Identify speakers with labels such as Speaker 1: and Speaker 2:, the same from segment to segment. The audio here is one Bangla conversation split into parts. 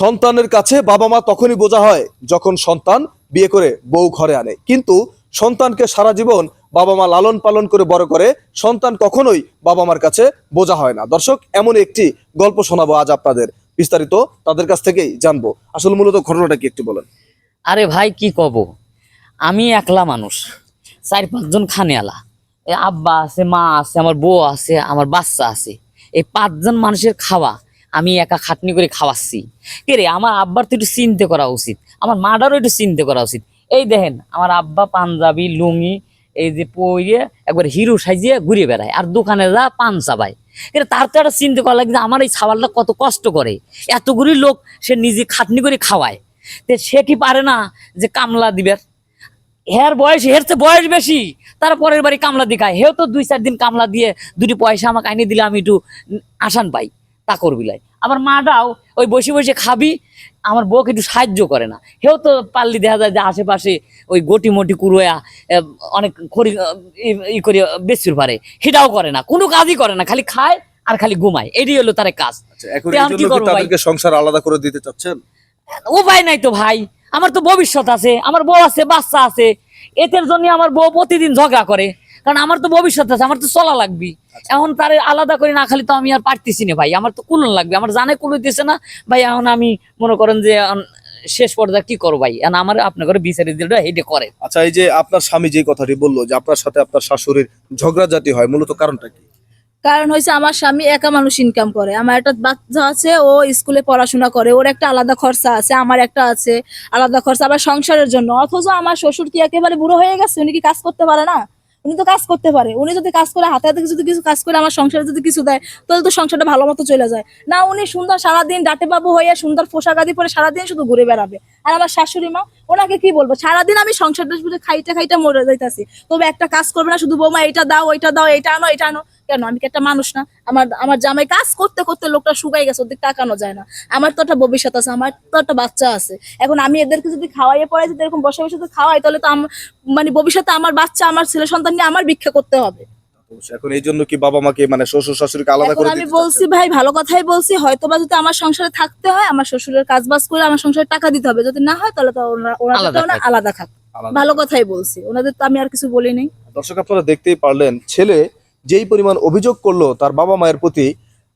Speaker 1: সন্তানের কাছে বাবা মা তখনই বোঝা হয় যখন সন্তান বিয়ে করে বউ ঘরে আনে। কিন্তু সন্তানকে সারা জীবন বাবা মা লালন পালন করে বড় করে সন্তান কখনোই বাবা মার কাছে বোঝা হয় না। দর্শক, এমন একটি গল্প শোনাবো আজ আপনাদের। বিস্তারিত তাদের কাছ থেকেই জানব। আসলে মূলত ঘটনাটা কি একটু বলেন।
Speaker 2: আরে ভাই, কি কব? আমি একলা মানুষ, চার পাঁচজন খানেয়ালা আব্বা আছে, মা আছে, আমার বউ আছে, আমার বাচ্চা আছে। এই পাঁচজন মানুষের খাওয়া আমি একা খাটনি করে খাওয়াচ্ছি। কে রে, আমার আব্বার তো একটু চিনতে করা উচিত। আমার মাটারও একটু চিনতে করা উচিত। এই দেখেন, আমার আব্বা পাঞ্জাবি, লুঙ্গি, এই যে পইরে একবার হিরো সাজিয়ে ঘুরে বেড়ায় আর দোকানে যা পান চাবায়। এটা তার তো একটা চিন্তা করা লাগে আমার এই ছাওয়ালটা কত কষ্ট করে। এতগুলি লোক সে নিজে খাটনি করে খাওয়ায়। তে সে কি পারে না যে কামলা দিবে? হের বয়স, হের চেয়ে বয়স বেশি, তার পরের বাড়ি কামলা দেখায় হেও তো দুই চার দিন কামলা দিয়ে দুটি পয়সা আমাকে আইনে দিলে আমি একটু আসান পাই। তা করবি লাই। আমার মাটাও ওই বসে বসে খাবি আমার বউকে একটু সাহায্য করে না। হেও তো পাল্লি দেখা যায় যে আশেপাশে ওই গটি মটি আহ, অনেক খড়ি ই- করে বেচুর পারে। সেটাও করে না কোনো কাজই করে না খালি খায় আর খালি ঘুমায়। এটাই হলো তার কাজ।
Speaker 1: আচ্ছা সংসার আলাদা করে দিতে চাচ্ছেন?
Speaker 2: উপায় নাই তো ভাই। আমার তো ভবিষ্যৎ আছে আমার বউ আছে বাচ্চা আছে। এদের জন্য আমার বউ প্রতিদিন ঝগড়া করে। কারণ আমার তো ভবিষ্যৎ আছে আমার তো চলা লাগবে। এখন তার আলাদা করে না খালি তো আমি আর পারতেছি না ভাই আমার তো কুলন লাগবে আমার জানে কুলো দিতেছে না। ভাই এখন আমি মনে করেন যে শেষ পর্যায়ে কি করব ভাই? এখন আমার আপনার ঘরে বিচারে দিলে হেঁটে করে।
Speaker 1: আচ্ছা এই যে আপনার স্বামী যে কথাটি বলল যে আপনার সাথে আপনার শাশুড়ির ঝগড়াঝাটি হয় মূলত কারণটা কি?
Speaker 3: কারণ হয়েছে আমার স্বামী একা মানুষ ইনকাম করে। আমার একটা বাচ্চা আছে ও স্কুলে পড়াশোনা করে ওর একটা আলাদা খরচা আছে আমার একটা আছে আলাদা খরচা আবার সংসারের জন্য। অথচ আমার শ্বশুর কি একেবারে বুড়ো হয়ে গেছে? উনি কি কাজ করতে পারে না? উনি তো কাজ করতে পারে। উনি যদি কাজ করে, হাতে হাতে যদি কিছু কাজ করে, আমার সংসারে যদি কিছু দেয়, তাহলে তো সংসারটা ভালো মতো চলে যায়। না, উনি সুন্দর সারাদিন ডাটে বাবু হয়ে সুন্দর পোশাক আদি পরে সারাদিন শুধু ঘুরে বেড়াবে। আর আমার শাশুড়ি মা, ওনাকে কি বলব? সারাদিন আমি সংসারটা শুধু খাইতে খাইতে মরে যাইতাছি। তবে একটা কাজ করবে না, শুধু বৌমা এটা দাও, ওইটা দাও এটা আনো এটা আনো। কেন? আমি একটা মানুষ না? আমার আমার জামাই কাজ করতে করতে লোকটা শুকাই গেছে ওদের তাকানো যায় না। আমার তো একটা ভবিষ্যৎ আছে আমার তো একটা বাচ্চা আছে। এখন আমি এদেরকে যদি খাওয়াইয়ে পড়াই যদি এরকম বসে বসে খাওয়াই তাহলে তো মানে ভবিষ্যতে আমার বাচ্চা আমার ছেলে সন্তান নিয়ে আমার ভিক্ষা করতে হবে।
Speaker 1: এখন এই জন্য কি বাবা মাকে মানে শ্বশুর শাশুড়িকে আলাদা
Speaker 3: এখন
Speaker 1: করে
Speaker 3: আমি বলছি ভাই ভালো কথাই বলছি। হয়তো বা যদি আমার সংসারে থাকতে হয় আমার শ্বশুরের কাজ বাজ করে আমার সংসারে টাকা দিতে হবে। যদি না হয় তাহলে তো ওনারা-
Speaker 2: আলাদা থাক।
Speaker 3: ভালো কথাই বলছি। ওনাদের তো আমি আর কিছু বলি নাই।
Speaker 1: দর্শক আপনারা দেখতেই পারলেন ছেলে যেই পরিমাণ অভিযোগ করল তার বাবা মায়ের প্রতি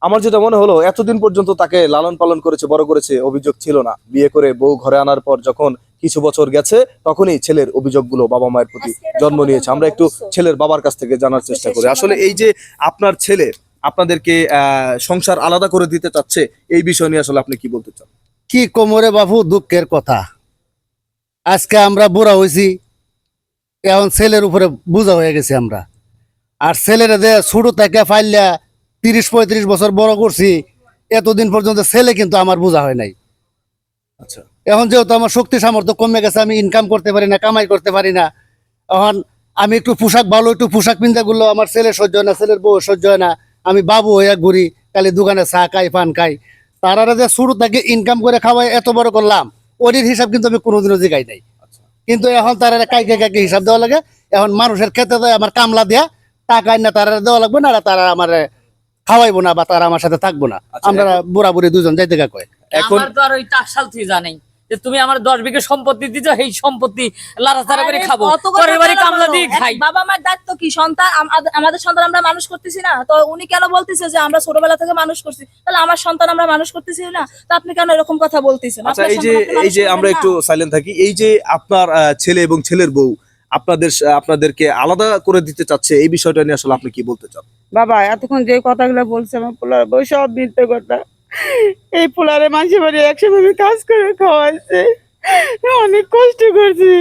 Speaker 1: আমার যেটা মনে হলো এতদিন পর্যন্ত তাকে লালন পালন করেছে বড় করেছে অভিযোগ ছিল না। বিয়ে করে বউ ঘরে আনার পর যখন কিছু বছর গেছে তখনই ছেলের অভিযোগগুলো বাবা মায়ের প্রতি জন্ম নিয়েছে। আমরা একটু ছেলের বাবার কাছ থেকে জানার চেষ্টা করি। আসলে এই যে আপনার ছেলে আপনাদেরকে আহ, সংসার আলাদা করে দিতে চাচ্ছে এই বিষয় নিয়ে আসলে আপনি কি বলতে চান?
Speaker 4: কি কোমরে বাবু দুঃখের কথা। আজকে আমরা বুড়া হয়েছি এখন ছেলের উপরে বোঝা হয়ে গেছি আমরা। আর ছেলেরা যে ছোট থেকে ফাইল্লা তিরিশ পঁয়ত্রিশ বছর বড় করছি এতদিন পর্যন্ত ছেলে কিন্তু আমার বোঝা হয় নাই।
Speaker 1: আচ্ছা।
Speaker 4: এখন যেহেতু আমার শক্তি সামর্থ্য কমে গেছে আমি ইনকাম করতে পারি না কামাই করতে পারি না এখন আমি একটু পোশাক ভালো একটু পোশাক পিন্ধা গুলো আমার ছেলে সহ্য হয় না ছেলের বউ সহ্য হয় না আমি বাবু হয়ে ঘুরি খালি দোকানে চা খাই পান খাই। তারা যে শুরু থেকে ইনকাম করে খাওয়াই এত বড় করলাম ওটির হিসাব কিন্তু আমি কোনোদিনও জিগাই নাই।
Speaker 1: আচ্ছা।
Speaker 4: কিন্তু এখন তারা কাইকে কাইকে হিসাব দেওয়া লাগে এখন মানুষের খেতে দেয় আমার কামলা দেয়া টাকা না তারা দেওয়া লাগবে না আর তারা আমার খাওয়াইবো না বা তারা আমার সাথে থাকব না।
Speaker 1: আচ্ছা,
Speaker 4: আমরা বুড়া বুড়ি দুজন যাইতে কয়?
Speaker 1: এখন
Speaker 2: তো আর ওই টাকশাল তুই জানেই যে তুমি আমার দশ বিঘে সম্পত্তি দিচ্ছ সেই সম্পত্তি লাড়াচাড়া করে খাব। পরের বাড়ি কামলা দিয়ে খাই।
Speaker 3: বাবা মার দায়িত্ব কি? সন্তান আমাদের সন্তান আমরা মানুষ করতেছি না। তো উনি কেন বলতেছে যে আমরা ছোটবেলা থেকে মানুষ করছি? তাহলে আমার সন্তান আমরা মানুষ করতেছি না? তো আপনি কেন এরকম কথা বলতেছেন?
Speaker 1: আচ্ছা
Speaker 3: আপনার
Speaker 1: এই যে এই যে আমরা একটু সাইলেন্ট থাকি এই যে আপনার আহ, ছেলে এবং ছেলের বউ আপনাদের আপনাদেরকে আলাদা করে দিতে চাচ্ছে, এই বিষয়টা নিয়ে আসলে আপনি কি বলতে চান?
Speaker 5: বাবা, এতক্ষণ যে কথাগুলো বলছে আমার পোলার বউ সব মিথ্যে কথা। এই পোলারে মাঝে বাড়ি একসময় কাজ করে খাওয়াইছে অনেক কষ্ট করছি।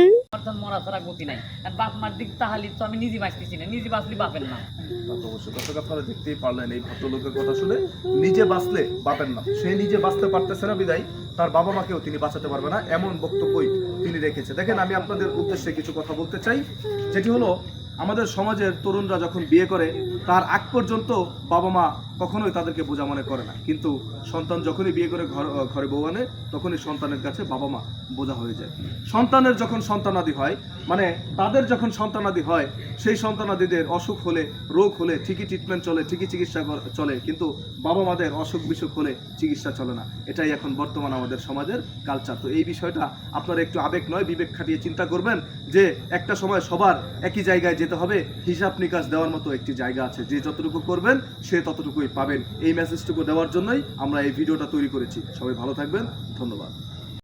Speaker 2: আমার মরা ছাড়া গতি নাই। আর বাপ মার দিক তাহালি তো আমি নিজে বাঁচতেছি না, নিজে বাঁচলি বাপের না
Speaker 1: অবশ্যই। দেখতেই পারলেন, এই ভদ্রলোকের কথা শুনে নিজে বাঁচলে বাপের না সে নিজে বাঁচতে পারতেছে না বিদায়, তার বাবা মাকেও তিনি বাঁচাতে পারবে না, এমন বক্তব্যই তিনি রেখেছে। দেখেন, আমি আপনাদের উদ্দেশ্যে কিছু কথা বলতে চাই, যেটি হলো, আমাদের সমাজের তরুণরা যখন বিয়ে করে, তার আগ পর্যন্ত বাবা মা কখনোই তাদেরকে বোঝা মনে করে না। কিন্তু সন্তান যখনই বিয়ে করে ঘর ঘরে বউ আনে, তখনই সন্তানের কাছে বাবা মা বোঝা হয়ে যায়। সন্তানের যখন সন্তানাদি হয় মানে তাদের যখন সন্তানাদি হয়, সেই সন্তানাদিদের অসুখ হলে, রোগ হলে ঠিকই ট্রিটমেন্ট চলে, ঠিকই চিকিৎসা চলে, কিন্তু বাবা মাদের অসুখ বিসুখ হলে চিকিৎসা চলে না। এটাই এখন বর্তমান আমাদের সমাজের কালচার তো এই বিষয়টা আপনারা একটু আবেগ নয়, বিবেক খাটিয়ে চিন্তা করবেন যে একটা সময় সবার একই জায়গায় যেতে হবে, হিসাব নিকাশ দেওয়ার মতো একটি জায়গা আছে। যে যতটুকু করবেন, সে ততটুকুই পাবেন এই মেসেজটুকু দেওয়ার জন্যই আমরা এই ভিডিওটা তৈরি করেছি। সবাই ভালো থাকবেন ধন্যবাদ।